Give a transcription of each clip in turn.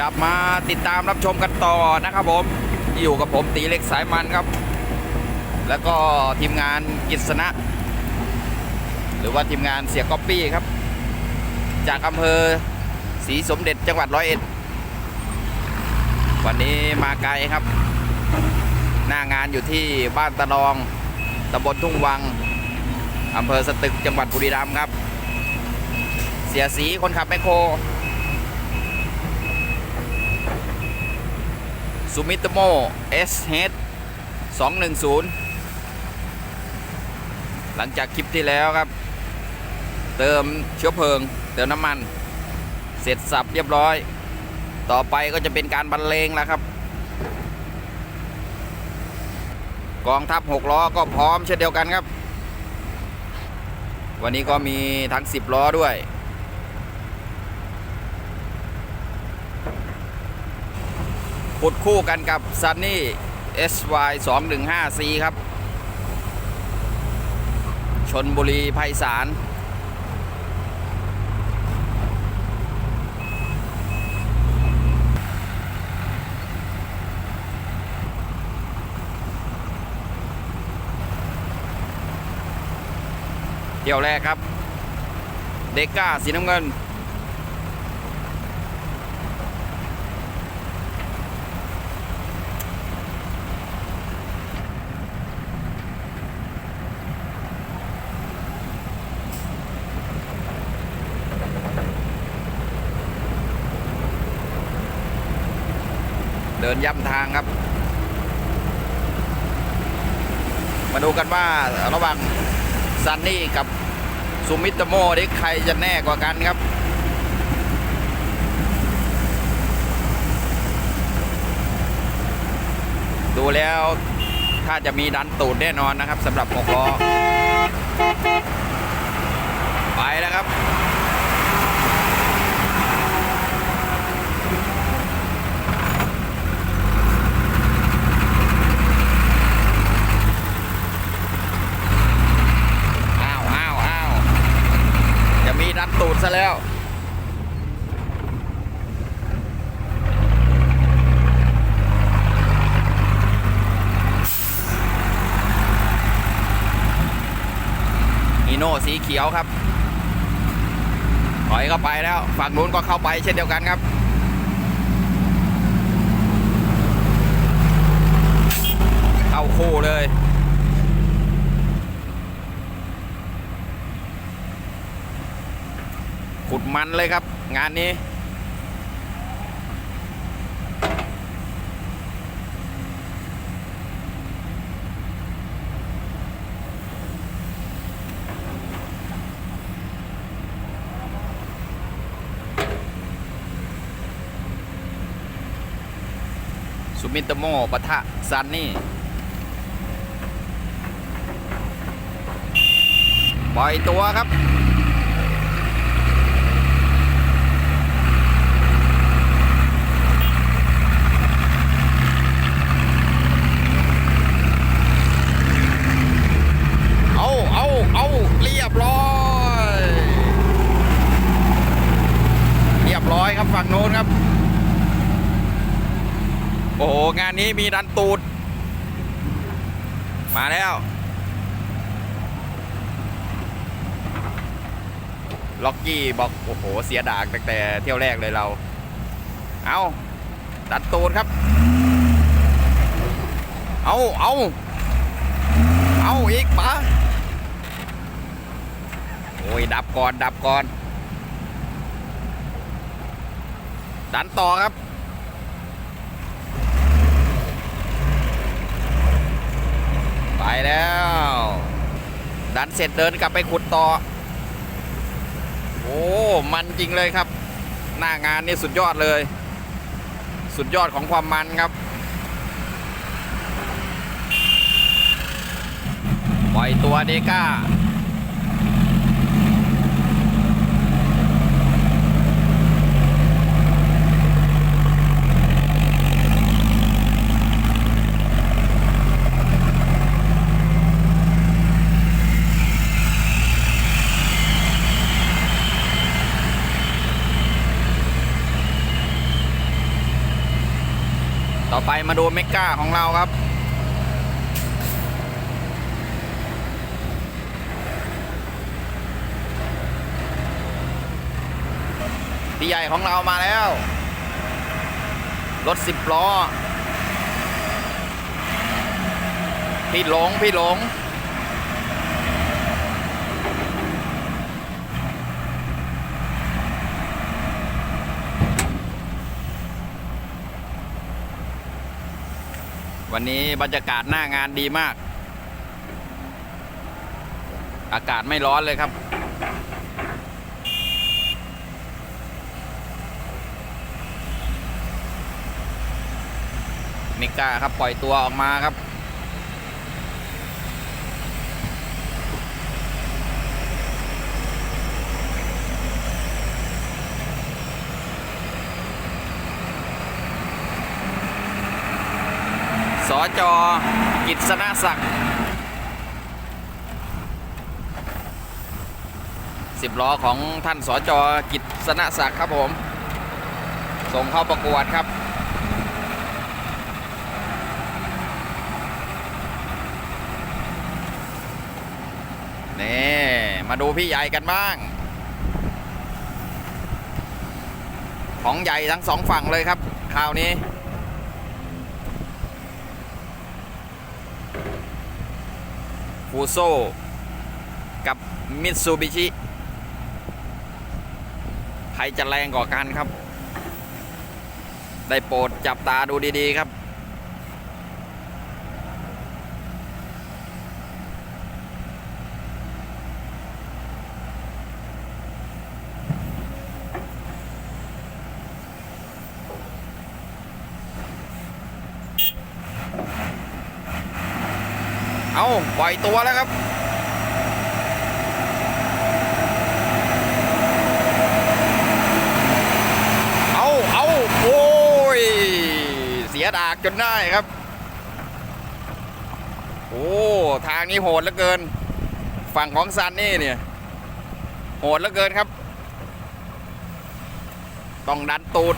กลับมาติดตามรับชมกันต่อนะครับผมอยู่กับผมตีเล็กสายมันครับ แล้วก็ทีมงานกิษณะ หรือว่าทีมงานเสียก๊อปปี้ครับ จากอำเภอศรีสมเด็จจังหวัดร้อยเอ็ดวันนี้มาไกลครับ หน้างานอยู่ที่บ้านตะลองตำบลทุ่งวังอำเภอสตึกจังหวัดบุรีรัมย์ครับ เสียสีคนขับแมคโคร ซูมิโตโม SH 210หลังจากคลิปที่แล้วครับ เติมเชื้อเพลิง เติมน้ำมัน เสร็จสับเรียบร้อย ต่อไปก็จะเป็นการบรรเลงแล้วครับ กองทัพ6ล้อก็พร้อมเช่นเดียวกันครับ วันนี้ก็มีทั้ง10ล้อด้วย ขุดคู่กันกับ Sunny SY 215C ครับ ชนบุรีไพศาลเที่ยวแรกครับ เดก้าสีน้ำเงิน ดินย่ำทางครับ มาดูกันว่าระหว่างซันนี่กับซูมิตโมนี่ใครจะแน่กว่ากันครับดูแล้วถ้าจะมีดันตูดแน่นอนนะครับสำหรับ6ล้อ ไปแล้วครับ อ้าวอ้าวอ้าวจะมีดันตูดซะแล้ว อี โน่สีเขียวครับ ถอยเข้าไปแล้ว ฝั่งนู้นก็เข้าไปเช่นเดียวกันครับ เข้าคู่เลยขุดมันเลยครับ งานนี้ มิตโมปะทะซันนี่ปล่อยตัวครับเอาเอาเอาเรียบร้อยเรียบร้อยครับฝั่งโน้นครับ โอ้โห งานนี้มีดันตูด มาแล้ว ล็อกกี้บอก โอ้โห เสียดากตั้งแต่เที่ยวแรกเลยเรา เอาดันตูดครับ เอาเอาเอาอีกปะโอ้ย ดับก่อน ดับก่อน ดันต่อครับ ไป แล้ว ดันเสร็จเดินกลับไปขุดต่อ โอ้ มันจริงเลยครับ หน้างานนี่สุดยอดเลย สุดยอดของความมันครับปล่อยตัวเดก้า อไปมาดูเมก้าของเราครับ พี่ใหญ่ของเรามาแล้ว รถสิบล้อ พี่หลง พี่หลง วันนี้บรรยากาศหน้างานดีมาก อากาศไม่ร้อนเลยครับ มิก้าครับปล่อยตัวออกมาครับ จกิษณศักดิ์สิบล้อของท่านสจกิษณศักดิ์ครับผม ส่งเข้าประกวดครับนี่มาดูพี่ใหญ่กันบ้าง ของใหญ่ทั้งสองฝั่งเลยครับคราวนี้ ฟูโซกับมิตซูบิชิใครจะแรงกว่ากันครับ ได้โปรดจับตาดูดีๆครับ ปล่อยตัวแล้วครับเอาเอาโอ้ยเสียดากจนได้ครับ โอ้ทางนี้โหดเหลือเกิน ฝั่งของซันนี่เนี่ยโหดเหลือเกินครับ ต้องดันตูด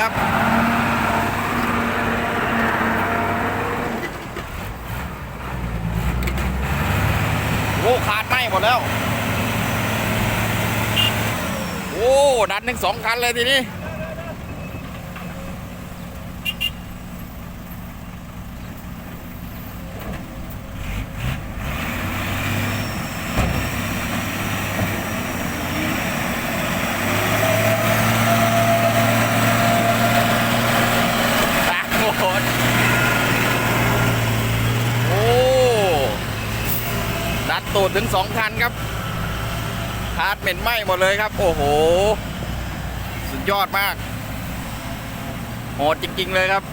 ครับโอ้ขาดไหมหมดแล้ว โอ้ ดันถึงสองคันเลยทีนี้ ตากโหดโอ้ ดถึงสองคันครับคาดเหม็นไหม้หมดเลยครับ โอ้โห สุดยอดมาก โหดจริง ๆ เลยครับ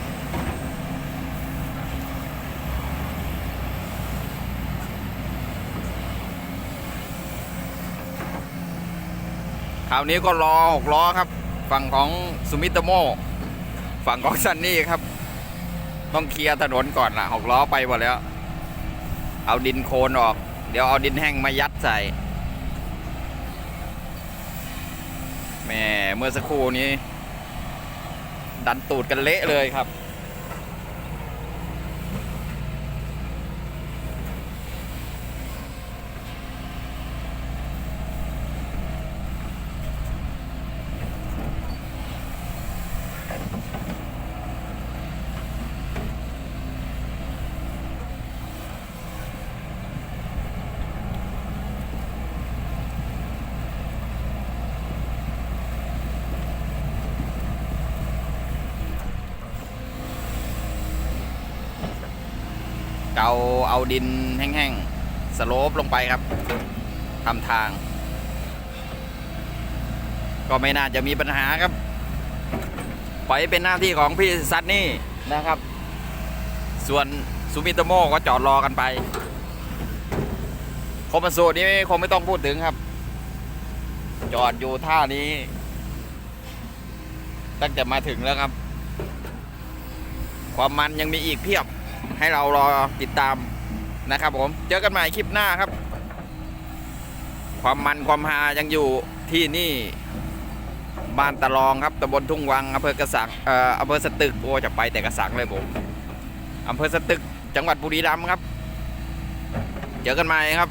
คราวนี้ก็รอหกล้อครับ ฝั่งของสุมิตโม ฝั่งของซันนี่ครับ ต้องเคลียร์ถนนก่อนละหกล้อไปหมดแล้ว เอาดินโคลนออก เดี๋ยวเอาดินแห้งมายัดใส่แหม่เมื่อสักครู่นี้ ดันตูดกันเละเลยครับ เกาเอาดินแห้งๆสโลปลงไปครับทำทาง ก็ไม่น่าจะมีปัญหาครับ ปล่อยเป็นหน้าที่ของพี่ซันนี่นะครับ ส่วนซูมิโตโมก็จอดรอกันไปโคมันสูนี่คงไม่ต้องพูดถึงครับ จอดอยู่ท่านี้ ตั้งแต่มาถึงแล้วครับ ความมันยังมีอีกเพียบ ให้เรารอติดตามนะครับผม เจอกันใหม่คลิปหน้าครับ ความมันความฮายังอยู่ที่นี่บ้านตะลองครับตำบลทุ่งวังอำเภอกระสังเอ่ออำเภอสตึกโอ้จะไปแต่กระสังเลยผมอำเภอสตึกจังหวัดบุรีรัมย์ครับ เจอกันใหม่ครับ